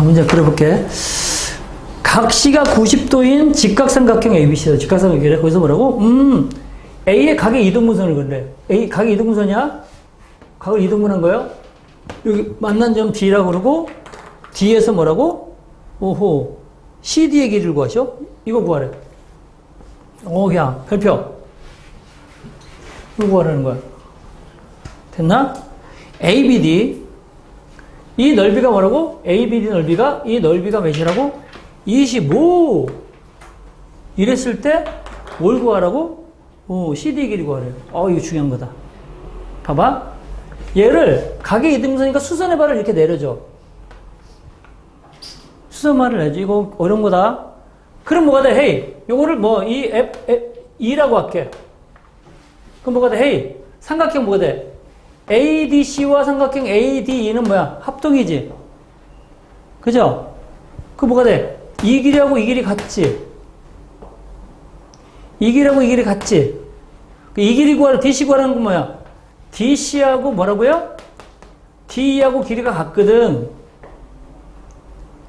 자, 문제 그려볼게. 각시가 90도인 직각삼각형 ABC다. 직각삼각형이래. 거기서 뭐라고? 음, A의 각의 이등분선을 그래. A, 각의 이등분선이야? 각을 이등분한 거야? 여기 만난 점 D라고 그러고, D에서 뭐라고? 오호. CD의 길이를 구하셔? 이거 구하래. 어, 그냥, 별표. 이거 구하라는 거야. 됐나? ABD. 이 넓이가 뭐라고? ABD 넓이가, 이 넓이가 몇이라고? 25. 이랬을 때, 뭘 구하라고? 오, CD 길이 구하래요. 어, 이거 중요한 거다. 봐봐. 얘를 각의 이등분선이니까 수선의 발을 이렇게 내려줘. 수선말을 내지. 이거 어려운 거다. 그럼 뭐가 돼? 헤이. 요거를 뭐, 이 F, F, E라고 할게. 그럼 뭐가 돼? 헤이. 삼각형 뭐가 돼? ADC와 삼각형 ADE는 뭐야? 합동이지. 그죠? 그 뭐가 돼? 이 길이하고 이 길이 같지. 이 길이하고 이 길이 같지. 그이 길이 구하라, DC 구하라는 건 뭐야? DC하고 뭐라고요? DE하고 길이가 같거든.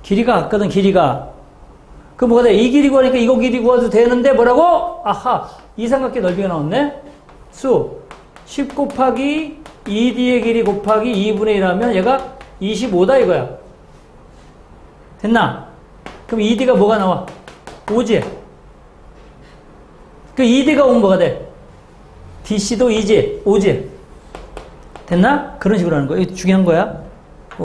길이가 같거든, 길이가. 그 뭐가 돼? 이 길이 구하니까 이거 길이 구해도 되는데 뭐라고? 아하, 이 삼각형 넓이가 나왔네? 수. 10 곱하기 2D의 길이 곱하기 2분의 1 하면 얘가 25다 이거야. 됐나? 그럼 2D가 뭐가 나와? 5지? 그 2D가 오면 뭐가 돼? DC도 2지? 5지? 됐나? 그런 식으로 하는 거야. 중요한 거야.